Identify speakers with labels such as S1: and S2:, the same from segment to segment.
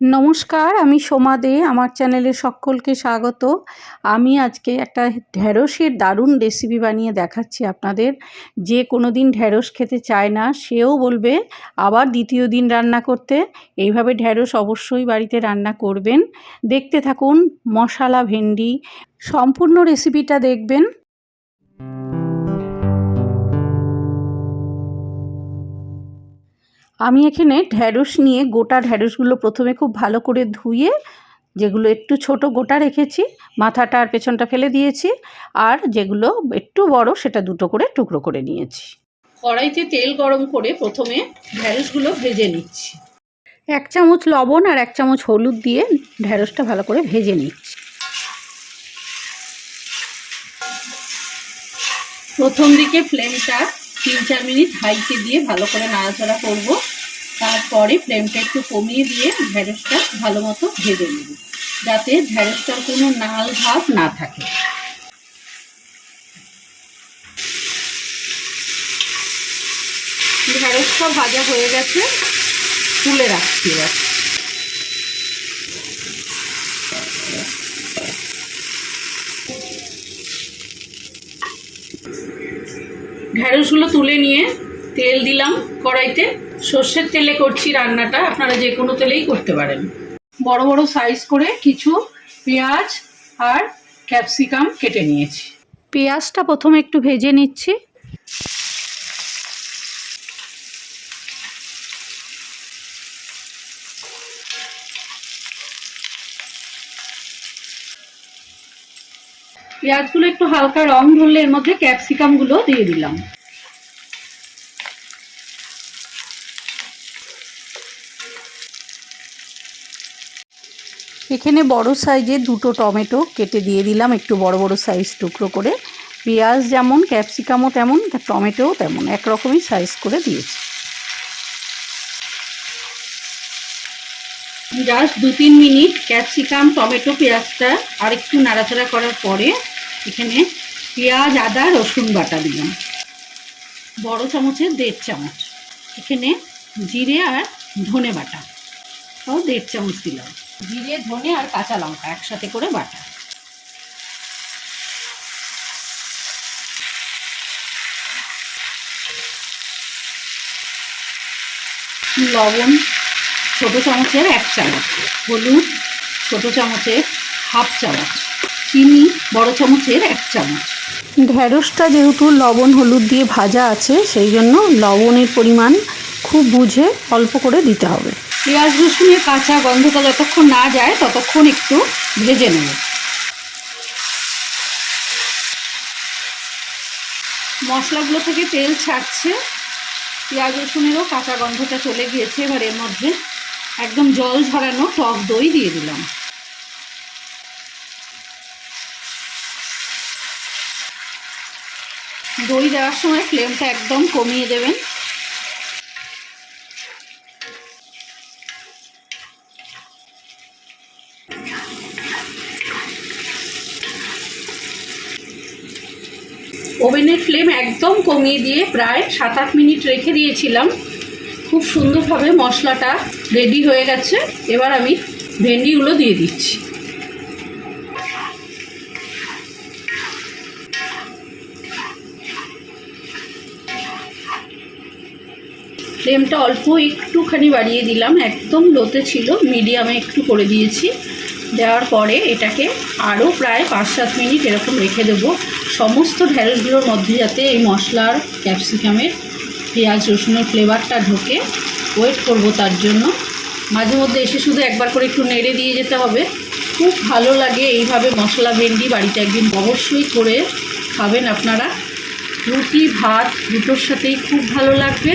S1: নমস্কার, আমি সোমা দে, আমার চ্যানেলে সকলকে স্বাগত। আমি আজকে একটা ঢ্যাঁড়সের দারুণ রেসিপি বানিয়ে দেখাচ্ছি আপনাদের। যে কোনো দিন ঢ্যাঁড়স খেতে চায় না, সেও বলবে, আবার দ্বিতীয় দিন রান্না করতে। এইভাবে ঢ্যাঁড়স অবশ্যই বাড়িতে রান্না করবেন। দেখতে থাকুন মশালা ভেন্ডি। সম্পূর্ণ রেসিপিটা দেখবেন। আমি এখানে ঢ্যাঁড়স নিয়ে গোটা ঢ্যাঁড়সগুলো প্রথমে খুব ভালো করে ধুয়ে যেগুলো একটু ছোট গোটা রেখেছি মাথাটা আর পেছনটা ফেলে দিয়েছি আর যেগুলো একটু বড় সেটা দুটো করে টুকরো করে নিয়েছি। কড়াইতে তেল গরম করে প্রথমে ঢ্যাঁড়সগুলো ভেজে নিচ্ছি। এক চামচ লবণ আর এক চামচ হলুদ দিয়ে ঢ্যাঁড়সটা ভালো করে ভেজে নিচ্ছি। প্রথম দিকে ফ্লেমটা তিন চার মিনিট হাইতে দিয়ে ভালো করে নাড়াচাড়া করব। তারপরে ফ্লেমটা একটু কমিয়ে দিয়ে ঢ্যাঁড়সটা ভালো মতো ভেজে নেব, যাতে ঢ্যাঁড়সটার কোনো নাল ভাব না থাকে। ঢ্যাঁড়সটা ভাজা হয়ে গেছে, তুলে রাখছি এবার। ঢ্যাঁড়সগুলো তুলে নিয়ে তেল দিলাম কড়াইতে। সর্ষের তেলে করছি রান্নাটা, আপনারা যে কোনো তেলেই করতে পারেন। বড় বড় সাইজ করে কিছু পেঁয়াজ আর ক্যাপসিকাম কেটে নিয়েছি। পেঁয়াজটা প্রথমে একটু ভেজে নিচ্ছি। পেঁয়াজগুলো একটু হালকা রং ধরলে এর মধ্যে ক্যাপসিকামগুলো দিয়ে দিলাম। এখানে বড় সাইজে দুটো টমেটো কেটে দিয়ে দিলাম একটু বড় বড় সাইজ টুকরো করে। পেঁয়াজ যেমন ক্যাপসিকামও তেমন টমেটোও তেমন একরকমই সাইজ করে দিয়েছি। জাস্ট দু তিন মিনিট ক্যাপসিকাম টমেটো পেঁয়াজটা আর একটু নাড়াচাড়া করার পরে এখানে পেঁয়াজ, আদা, রসুন বাটা দিলাম। বড় চামচের দেড় চামচ। এখানে জিরে আর ধনে বাটা। ও দেড় চামচ দিলাম। জিরে, ধনে আর কাঁচা লঙ্কা একসাথে করে বাটা। লবণ ছোট চামচের এক চামচ, হলুদ ছোট চামচের হাফ চামচ। চিনি বড় চামচের এক চামচ। ঢ্যাঁড়সটা যেহেতু লবণ হলুদ দিয়ে ভাজা আছে সেই জন্য লবণের পরিমাণ খুব বুঝে অল্প করে দিতে হবে। পেঁয়াজ রসুনের কাঁচা গন্ধটা যতক্ষণ না যায় ততক্ষণ একটু ভেজে নেব। মশলাগুলো থেকে তেল ছাড়ছে। পেঁয়াজ রসুনেরও কাঁচা গন্ধটা চলে গিয়েছে। এবার এর মধ্যে একদম জল ঝরানো টক দই দিয়ে দিলাম। দই দেওয়ার সময় ফ্লেমটা একদম কমিয়ে দেবেন। ওভেনের ফ্লেম একদম কমিয়ে দিয়ে প্রায় সাত আট মিনিট রেখে দিয়েছিলাম। খুব সুন্দরভাবে মশলাটা রেডি হয়ে গেছে। এবার আমি ভেন্ডিগুলো দিয়ে দিচ্ছি। ফ্লেমটা অল্প একটুখানি বাড়িয়ে দিলাম। একদম লোতে ছিল মিডিয়ামে একটু করে দিয়েছি। দেওয়ার পরে এটাকে আরও প্রায় পাঁচ সাত মিনিট এরকম রেখে দেবো। সমস্ত ঢ্যাঁড়সগুলোর মধ্যে যাতে এই মশলার ক্যাপসিকামের পেঁয়াজ, রসুনের ফ্লেভারটা ঢোকে। ওয়েট করব তার জন্য। মাঝে মধ্যে এসে শুধু একবার করে একটু নেড়ে দিয়ে যেতে হবে। খুব ভালো লাগে এইভাবে মশলা ভেন্ডি বাড়িতে একদিন অবশ্যই করে খাবেন আপনারা। রুটি, ভাত দুটোর সাথেই খুব ভালো লাগবে।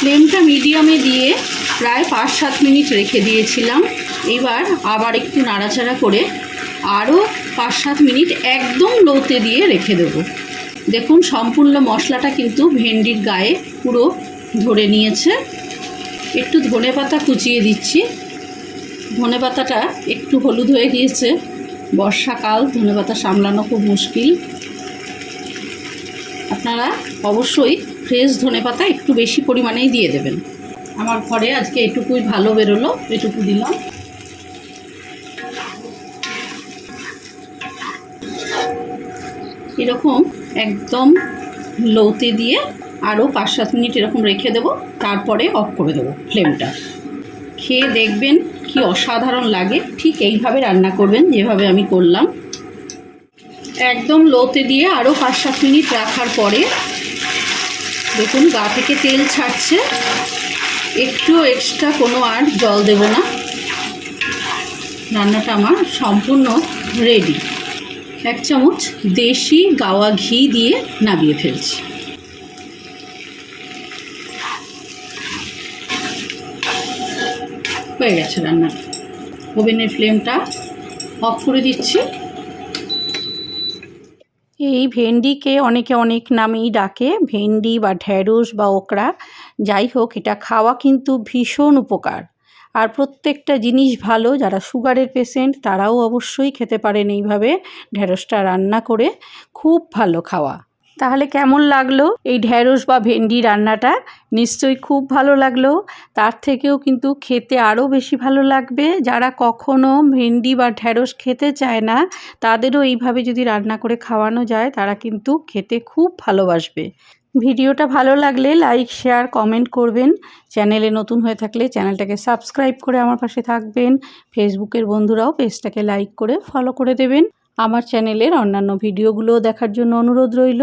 S1: ফ্লেমটা মিডিয়ামে দিয়ে প্রায় পাঁচ সাত মিনিট রেখে দিয়েছিলাম। এবার আবার একটু নাড়াচাড়া করে আরও পাঁচ সাত মিনিট একদম লোতে দিয়ে রেখে দেব। দেখুন, সম্পূর্ণ মশলাটা কিন্তু ভেন্ডির গায়ে পুরো ধরে নিয়েছে। একটু ধনে পাতা কুচিয়ে দিচ্ছি। ধনে পাতাটা একটু হলুদ হয়ে গিয়েছে। বর্ষাকাল ধনেপাতা সামলানো খুব মুশকিল। আপনারা অবশ্যই ফ্রেশ ধনেপাতা একটু বেশি পরিমাণেই দিয়ে দেবেন। আমার ঘরে আজকে এটুকুই ভালো বেরোলো, এটুকু দিলাম। এরকম একদম লোতে দিয়ে আরও পাঁচ সাত মিনিট এরকম রেখে দেবো, তারপরে অফ করে দেবো ফ্লেমটা। খেয়ে দেখবেন কি অসাধারণ লাগে, ঠিক এইভাবে রান্না করবেন যেভাবে আমি করলাম। একদম লোতে দিয়ে আরও পাঁচ সাত মিনিট রাখার পরে দেখুন, গা থেকে তেল ছাড়ছে। একটু এক্সট্রা কোনো আর জল দেব না। রান্নাটা আমার সম্পূর্ণ রেডি এক চামচ দেশি গাওয়া ঘি দিয়ে নামিয়ে ফেলছি। হয়ে গেছে রান্না। ওভেনের ফ্লেমটা অফ করে দিচ্ছি। এই ভেন্ডিকে অনেকে অনেক নামেই ডাকে, ভেন্ডি বা ঢ্যাঁড়স বা ওকরা যাই হোক, এটা খাওয়া কিন্তু ভীষণ উপকার। আর প্রত্যেকটা জিনিস ভালো, যারা সুগারের পেশেন্ট, তারাও অবশ্যই খেতে পারেন এইভাবে ঢ্যাঁড়সটা রান্না করে। খুব ভালো খাওয়া। তাহলে কেমন লাগল এই ঢ্যাঁড়স বা ভেন্ডি রান্নাটা? নিশ্চয়ই খুব ভালো লাগল। তার থেকেও কিন্তু খেতে আরও বেশি ভালো লাগবে। যারা কখনো ভেন্ডি বা ঢ্যাঁড়স খেতে চায় না, তাদেরও এইভাবে যদি রান্না করে খাওয়ানো যায়, তারা কিন্তু খেতে খুব ভালোবাসবে। ভিডিওটা ভালো লাগলে লাইক, শেয়ার, কমেন্ট করবেন। চ্যানেলে নতুন হয়ে থাকলে চ্যানেলটাকে সাবস্ক্রাইব করে আমার পাশে থাকবেন। ফেসবুকের বন্ধুরাও পেজটাকে লাইক করে ফলো করে দেবেন। আমার চ্যানেলের অন্যান্য ভিডিওগুলোও দেখার জন্য অনুরোধ রইল।